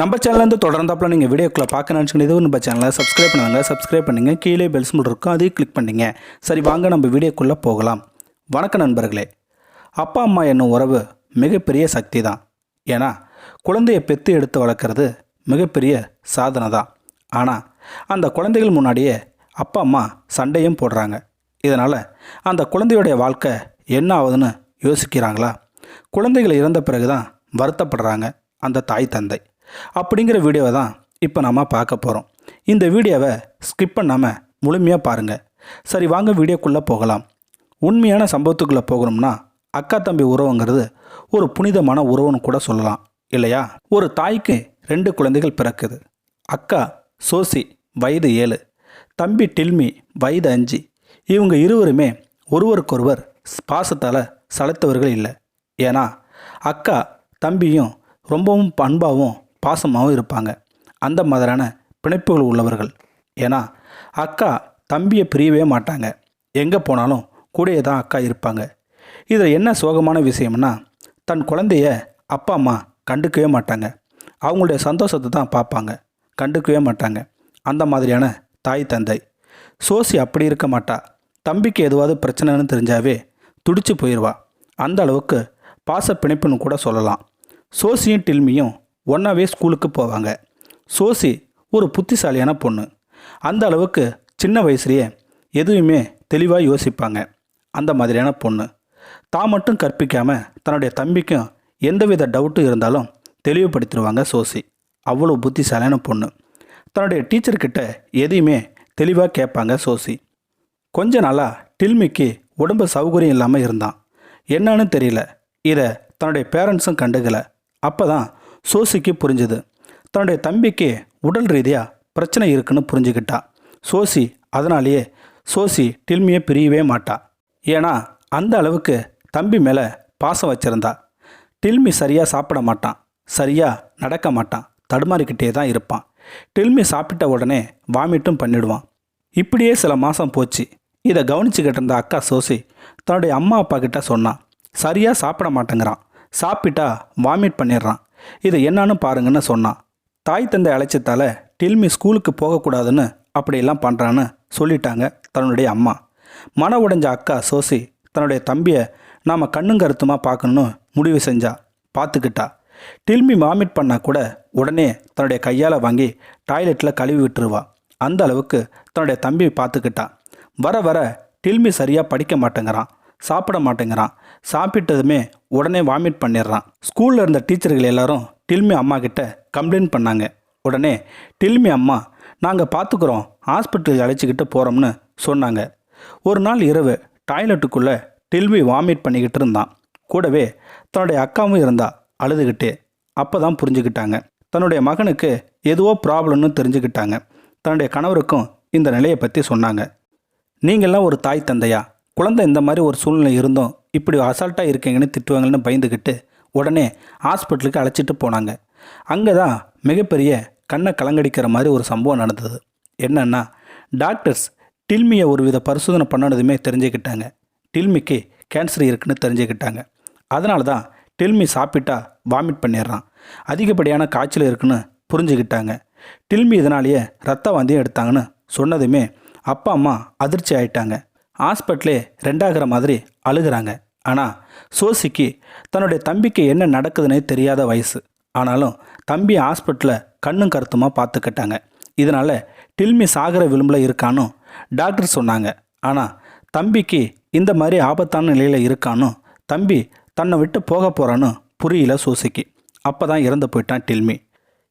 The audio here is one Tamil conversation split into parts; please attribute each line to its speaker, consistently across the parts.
Speaker 1: நம்ம சேனல்லேருந்து தொடர்ந்தாப்பில் நீங்கள் வீடியோக்குள்ளே பார்க்க நினச்சிக்கிட்டு நம்ம சேனலை சப்ஸ்கிரைப் பண்ணுவாங்க சப்ஸ்கிரைப் பண்ணுங்கள் கீழே பெல்ஸ் மட்டும் இருக்கும் அதையும் கிளிக் பண்ணிங்க. சரி வாங்க நம்ம வீடியோக்குள்ளே போகலாம். வணக்கம் நண்பர்களே. அப்பா அம்மா என்னும் உறவு மிகப்பெரிய சக்தி தான் ஏன்னா குழந்தையை பெற்று எடுத்து வளர்க்குறது மிகப்பெரிய சாதனை தான் ஆனால் அந்த குழந்தைகள் முன்னாடியே அப்பா அம்மா சண்டையும் போடுறாங்க. இதனால் அந்த குழந்தையுடைய வாழ்க்கை என்ன ஆகுதுன்னு யோசிக்கிறாங்களா? குழந்தைகள் இறந்த பிறகு தான் வருத்தப்படுறாங்க அந்த தாய் தந்தை. அப்படிங்கிற வீடியோவை தான் இப்போ நாம் பார்க்க போகிறோம் இந்த வீடியோவை ஸ்கிப் பண்ணாமல் முழுமையாக பாருங்கள் சரி வாங்க வீடியோக்குள்ளே போகலாம். உண்மையான சம்பவத்துக்குள்ளே போகணும்னா அக்கா தம்பி உறவுங்கிறது ஒரு புனிதமான உறவுன்னு கூட சொல்லலாம். இல்லையா? ஒரு தாய்க்கு ரெண்டு குழந்தைகள் பிறக்குது. அக்கா சோசி வயது ஏழு. தம்பி டில்மி வயது அஞ்சு. இவங்க இருவருமே ஒருவருக்கொருவர் பாசத்தால் சளைத்தவர்கள் இல்லை. ஏன்னா அக்கா தம்பியும் ரொம்பவும் பண்பாகவும் பாசமாகவும் இருப்பாங்க. அந்த மாதிரியான பிணைப்புகள் உள்ளவர்கள். ஏன்னா அக்கா தம்பியை பிரியவே மாட்டாங்க. எங்கே போனாலும் கூடயே தான் அக்கா இருப்பாங்க. இதில் என்ன சோகமான விஷயம்னா தன் குழந்தைய அப்பா அம்மா கண்டுக்கவே மாட்டாங்க. அவங்களுடைய சந்தோஷத்தை தான் பார்ப்பாங்க. கண்டுக்கவே மாட்டாங்க. அந்த மாதிரியான தாய் தந்தை. சோசி அப்படி இருக்க மாட்டா. தம்பிக்கு எதுவாவது பிரச்சனைன்னு தெரிஞ்சாவே துடிச்சு போயிடுவா அந்த அளவுக்கு பாச பிணைப்புன்னு கூட சொல்லலாம். சோசியும் டில்மியும் ஒன்றாவே ஸ்கூலுக்கு போவாங்க. சோசி ஒரு புத்திசாலியான பொண்ணு. அந்த அளவுக்கு சின்ன வயசுலேயே எதுவுமே தெளிவாக யோசிப்பாங்க. அந்த மாதிரியான பொண்ணு. தான் மட்டும் கற்பிக்காமல் தன்னுடைய தம்பிக்கும் எந்தவித டவுட்டும் இருந்தாலும் தெளிவுபடுத்திடுவாங்க சோசி. அவ்வளோ புத்திசாலியான பொண்ணு. தன்னுடைய டீச்சர்கிட்ட எதையுமே தெளிவாக கேட்பாங்க சோசி. கொஞ்ச நாளாக டில்மிக்கு உடம்பு சௌகரியம் இல்லாமல் இருந்தான். என்னன்னு தெரியல. இதை தன்னுடைய பேரண்ட்ஸும் கண்டுக்கல. அப்போ தான் சோசிக்கு புரிஞ்சுது. தன்னுடைய தம்பிக்கு உடல் ரீதியாக பிரச்சனை இருக்குன்னு புரிஞ்சுக்கிட்டா சோசி அதனாலேயே சோசி டில்மியை பிரியவே மாட்டா. ஏன்னா அந்த அளவுக்கு தம்பி மேலே பாசம் வச்சிருந்தா. டில்மி சரியாக சாப்பிட மாட்டான். சரியாக நடக்க மாட்டான். தடுமாறிக்கிட்டே தான் இருப்பான். டில்மி சாப்பிட்ட உடனே வாமிட்டும் பண்ணிடுவான். இப்படியே சில மாதம் போச்சு. இதை கவனிச்சுக்கிட்டு இருந்த அக்கா சோசி தன்னுடைய அம்மா அப்பா கிட்ட சொன்னான் சரியாக சாப்பிட மாட்டேங்கிறான். சாப்பிட்டா வாமிட் பண்ணிடுறான். இது என்னன்னு பாருங்கன்னு சொன்னான். தாய் தந்தை அழைச்சதால டில்மி ஸ்கூலுக்கு போகக்கூடாதுன்னு அப்படியெல்லாம் பண்ணுறான்னு சொல்லிட்டாங்க தன்னுடைய அம்மா. மன உடைஞ்ச அக்கா சோசி தன்னுடைய தம்பியை நாம் கண்ணும் கருத்துமாக பார்க்கணுன்னு முடிவு செஞ்சா பார்த்துக்கிட்டா. டில்மி வாமிட் பண்ணால் கூட உடனே தன்னுடைய கையால் வாங்கி டாய்லெட்டில் கழுவி விட்டுருவா. அந்த அளவுக்கு தன்னுடைய தம்பி பார்த்துக்கிட்டா. வர வர டில்மி சரியாக படிக்க மாட்டேங்கிறான் சாப்பிட மாட்டேங்கிறான். சாப்பிட்டதுமே உடனே வாமிட் பண்ணிடுறான். ஸ்கூலில் இருந்த டீச்சர்கள் எல்லாரும் டில்மி அம்மா கிட்ட கம்ப்ளைண்ட் பண்ணாங்க. உடனே டில்மி அம்மா நாங்கள் பார்த்துக்குறோம் ஹாஸ்பிட்டலுக்கு அழைச்சிக்கிட்டு போகிறோம்னு சொன்னாங்க. ஒரு நாள் இரவு டாய்லெட்டுக்குள்ளே டில்மி வாமிட் பண்ணிக்கிட்டு இருந்தான். கூடவே தன்னுடைய அக்காவும் இருந்தா அழுதுகிட்டே. அப்போ தான் புரிஞ்சுக்கிட்டாங்க. தன்னுடைய மகனுக்கு எதுவோ ப்ராப்ளம்னு தெரிஞ்சுக்கிட்டாங்க. தன்னுடைய கணவருக்கும் இந்த நிலையை பற்றி சொன்னாங்க. நீங்கள்லாம் ஒரு தாய் தந்தையா? குழந்தை இந்த மாதிரி ஒரு சூழ்நிலை இருந்தோம் இப்படி அசால்ட்டாக இருக்கீங்கன்னு திட்டுவாங்கன்னு பயந்துக்கிட்டு உடனே ஹாஸ்பிட்டலுக்கு அழைச்சிட்டு போனாங்க. அங்கே தான் மிகப்பெரிய கண்ணை கலங்கடிக்கிற மாதிரி ஒரு சம்பவம் நடந்தது. என்னன்னா டாக்டர்ஸ் டில்மியை ஒரு வித பரிசோதனை பண்ணனதுமே தெரிஞ்சுக்கிட்டாங்க. டில்மிக்கு கேன்சர் இருக்குன்னு தெரிஞ்சுக்கிட்டாங்க. அதனால தான் டில்மி சாப்பிட்டா வாமிட் பண்ணிடுறான். அதிகப்படியான காய்ச்சல் இருக்குன்னு புரிஞ்சுக்கிட்டாங்க. டில்மி இதனாலேயே ரத்த வாந்தியும் எடுத்தாங்கன்னு சொன்னதுமே அப்பா அம்மா அதிர்ச்சி ஆயிட்டாங்க. ஹாஸ்பிட்டலே ரெண்டாகிற மாதிரி அழுகிறாங்க. ஆனால் சோசிக்கு தன்னுடைய தம்பிக்கு என்ன நடக்குதுன்னே தெரியாத வயசு. ஆனாலும் தம்பி ஹாஸ்பிட்டலில் கண்ணும் கருத்துமாக பார்த்துக்கிட்டாங்க இதனால் டில்மி சாகிற விளிம்பில் இருக்கானும் டாக்டர் சொன்னாங்க. ஆனால் தம்பிக்கு இந்த மாதிரி ஆபத்தான நிலையில் இருக்கானும் தம்பி தன்னை விட்டு போக போகிறான்னு புரியல சோசிக்கு. அப்போ தான் இறந்து போயிட்டான் டில்மி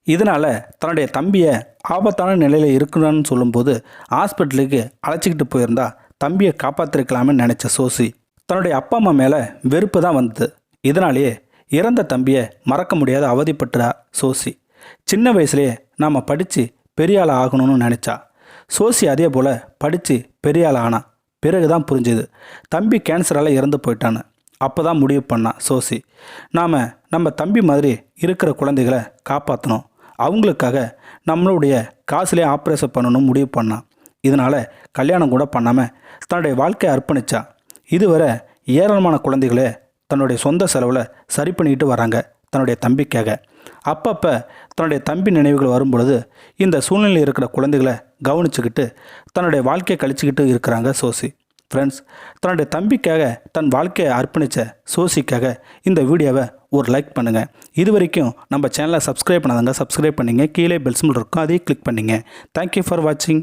Speaker 1: இதனால் தன்னுடைய தம்பியை ஆபத்தான நிலையில் இருக்கணும்னு சொல்லும்போது ஹாஸ்பிட்டலுக்கு அழைச்சிக்கிட்டு போயிருந்தா தம்பியை காப்பாற்றிருக்கலாம்னு நினச்ச சோசி தன்னுடைய அப்பா அம்மா மேலே வெறுப்பு தான் வந்தது. இதனாலேயே இறந்த தம்பியை மறக்க முடியாத அவதிப்பட்டுறா சோசி. சின்ன வயசுலேயே நாம் படித்து பெரிய ஆள் ஆகணும்னு நினச்சா. சோசி அதே போல் படித்து பெரிய ஆள் ஆனா பிறகு தான் புரிஞ்சுது. தம்பி கேன்சரால் இறந்து போயிட்டான்னு. அப்போ தான் முடிவு பண்ணான் சோசி. நாம் நம்ம தம்பி மாதிரி இருக்கிற குழந்தைகளை காப்பாற்றணும் அவங்களுக்காக நம்மளுடைய காசுலேயே ஆப்ரேஷன் பண்ணணும் முடிவு பண்ணான் இதனால் கல்யாணம் கூட பண்ணாமல் தன்னுடைய வாழ்க்கையை அர்ப்பணிச்சா. இதுவரை ஏராளமான குழந்தைகளே தன்னுடைய சொந்த செலவில் சரி பண்ணிக்கிட்டு வராங்க தன்னுடைய தம்பிக்காக. அப்பப்போ தன்னுடைய தம்பி நினைவுகள் வரும் பொழுது இந்த சூழ்நிலையில் இருக்கிற குழந்தைகளை கவனிச்சுக்கிட்டு தன்னுடைய வாழ்க்கையை கழிச்சுக்கிட்டு இருக்கிறாங்க சோசி. ஃப்ரெண்ட்ஸ் தன்னுடைய தம்பிக்காக தன் வாழ்க்கையை அர்ப்பணித்த சோசிக்காக இந்த வீடியோவை ஒரு லைக் பண்ணுங்கள் இது வரைக்கும் நம்ம சேனலை சப்ஸ்கிரைப் பண்ணாதங்க சப்ஸ்கிரைப் பண்ணிங்க. கீழே பெல்ஸ்மில் இருக்கும். அதையும் கிளிக் பண்ணிங்க. தேங்க்யூ ஃபார் வாட்சிங்